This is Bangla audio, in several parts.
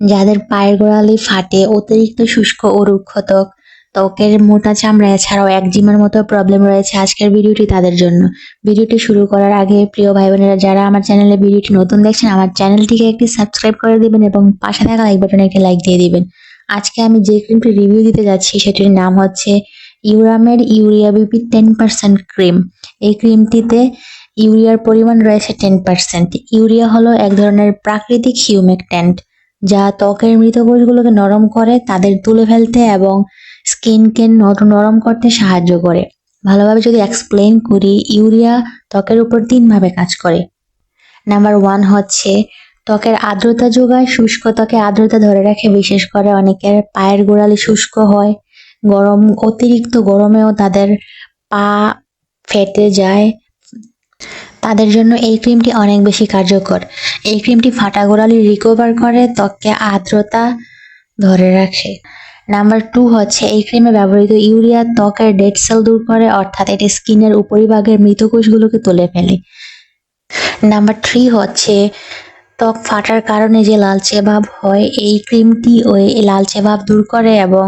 যাদের পায়ের গোড়ালি ফাটে, অতিরিক্ত শুষ্ক ও রুক্ষ ত্বক ত্বকের মোটা চামড়া এছাড়াও একজিমার মতো প্রবলেম রয়েছে আজকের ভিডিওটি তাদের জন্য। ভিডিওটি শুরু করার আগে প্রিয় ভাই বোনেরা যারা আমার চ্যানেলে ভিডিওটি নতুন দেখছেন, আমার চ্যানেলটিকে একটি সাবস্ক্রাইব করে দিবেন এবং পাশে থাকা লাইক বাটনে একটি লাইক দিয়ে দিবেন। আজকে আমি যে ক্রিমটি রিভিউ দিতে যাচ্ছি, সেটির নাম হচ্ছে ইউরামের urea BP ten percent cream এই ক্রিমটিতে ইউরিয়ার পরিমাণ রয়েছে টেন পার্সেন্ট ইউরিয়া হলো এক ধরনের প্রাকৃতিক হিউমেকট্যান্ট যা ত্বকের মৃত কোষগুলোকে নরম করে, তাদের তুলে ফেলতে এবং স্কিনকে নরম করতে সাহায্য করে। ভালোভাবে যদি এক্সপ্লেন করি, ইউরিয়া ত্বকের উপর তিনভাবে কাজ করে। নাম্বার ওয়ান হচ্ছে, ত্বকের আর্দ্রতা যোগায় শুষ্ক ত্বকে আর্দ্রতা ধরে রাখে, বিশেষ করে অনেকের পায়ের গোড়ালি শুষ্ক হয়। গরম, অতিরিক্ত গরমেও তাদের পা ফেটে যায়। তাদের জন্য এই ক্রিমটি অনেক বেশি কার্যকর। এই ক্রিমটি ফাটা গোড়ালি রিকভার করে ত্বককে আর্দ্রতা ধরে রাখে। নাম্বার টু হচ্ছে, এই ক্রিমে ব্যবহৃত ইউরিয়া ত্বকের ডেড সেল দূর করে, অর্থাৎ এটি স্কিনের উপরিভাগের মৃত কোষগুলোকে তুলে ফেলে। নাম্বার থ্রি হচ্ছে, ত্বক ফাটার কারণে যে লালচে ভাব হয়, এই ক্রিমটি ওই লালচে ভাব দূর করে এবং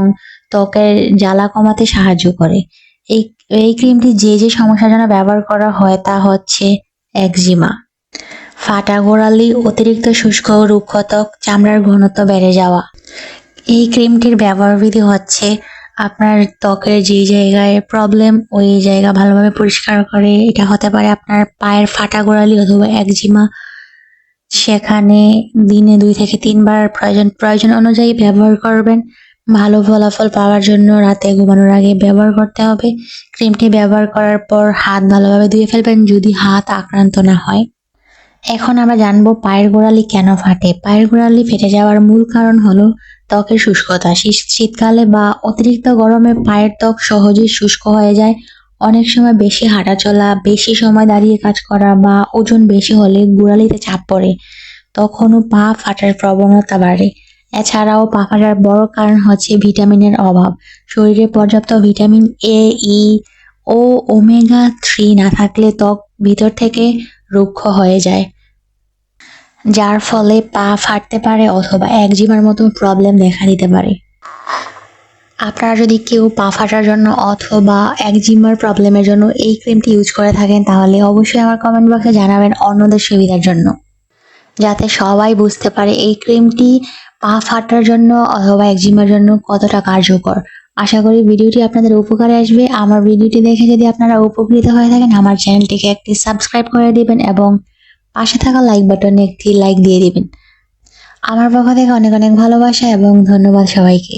ত্বকের জ্বালা কমাতে সাহায্য করে। এই এই ক্রিমটি যে যে সমস্যার জন্য ব্যবহার করা হয় তা হচ্ছে একজিমা। ফাটা গোড়ালি, অতিরিক্ত শুষ্ক রুক্ষতক চামড়ার ঘনত্ব বেড়ে যাওয়া। এই ক্রিমটির ব্যবহার বিধি হচ্ছে আপনার ত্বকের যে জায়গায় প্রবলেম ওই জায়গা ভালোভাবে পরিষ্কার করে। এটা হতে পারে আপনার পায়ের ফাটা গোড়ালি অথবা একজিমা। সেখানে দিনে দুই থেকে তিনবার প্রয়োজন প্রয়োজন অনুযায়ী ব্যবহার করবেন। ভালো ফলাফল পাওয়ার জন্য রাতে ঘুমানোর আগে ব্যবহার করতে হবে। ক্রিমটি ব্যবহার করার পর হাত ভালোভাবে ধুয়ে ফেলবেন যদি হাত আক্রান্ত না হয়। এখন আমরা জানব পায়ের গোড়ালি কেন ফাটে। পায়ের গোড়ালি ফেটে যাওয়ার মূল কারণ হলো ত্বকের শুষ্কতা। শীত- শীতকালে বা অতিরিক্ত গরমে পায়ের ত্বক সহজেই শুষ্ক হয়ে যায়। অনেক সময় বেশি হাঁটাচলা বেশি সময় দাঁড়িয়ে কাজ করা বা ওজন বেশি হলে গোড়ালিতে চাপ পড়ে। তখনও পা ফাটার প্রবণতা বাড়ে। এছাড়াও পা ফাটার বড় কারণ হচ্ছে ভিটামিনের অভাব। শরীরে পর্যাপ্ত ভিটামিন এ ই ও ওমেগা থ্রি না থাকলে ত্বক ভিতর থেকে রুক্ষ হয়ে যায়, যার ফলে পা ফাটতে পারে অথবা একজিমার মতো প্রবলেম দেখা দিতে পারে। আপনারা যদি কেউ পা ফাটার জন্য অথবা একজিমার প্রবলেমের জন্য এই ক্রিমটি ইউজ করে থাকেন, তাহলে অবশ্যই আমার কমেন্ট বক্সে জানাবেন অন্যদের সুবিধার জন্য। যাতে সবাই বুঝতে পারে এই ক্রিমটি পা ফাটার জন্য অথবা একজিমার জন্য কতটা কার্যকর? আশা করি ভিডিওটি আপনাদের উপকারে আসবে। আমার ভিডিওটি দেখে যদি আপনারা উপকৃত হয়ে থাকেন, আমার চ্যানেলটিকে একটি সাবস্ক্রাইব করে দিবেন এবং পাশে থাকা লাইক বাটনে একটি লাইক দিয়ে দিবেন। আমার পক্ষ থেকে অনেক অনেক ভালোবাসা এবং ধন্যবাদ সবাইকে।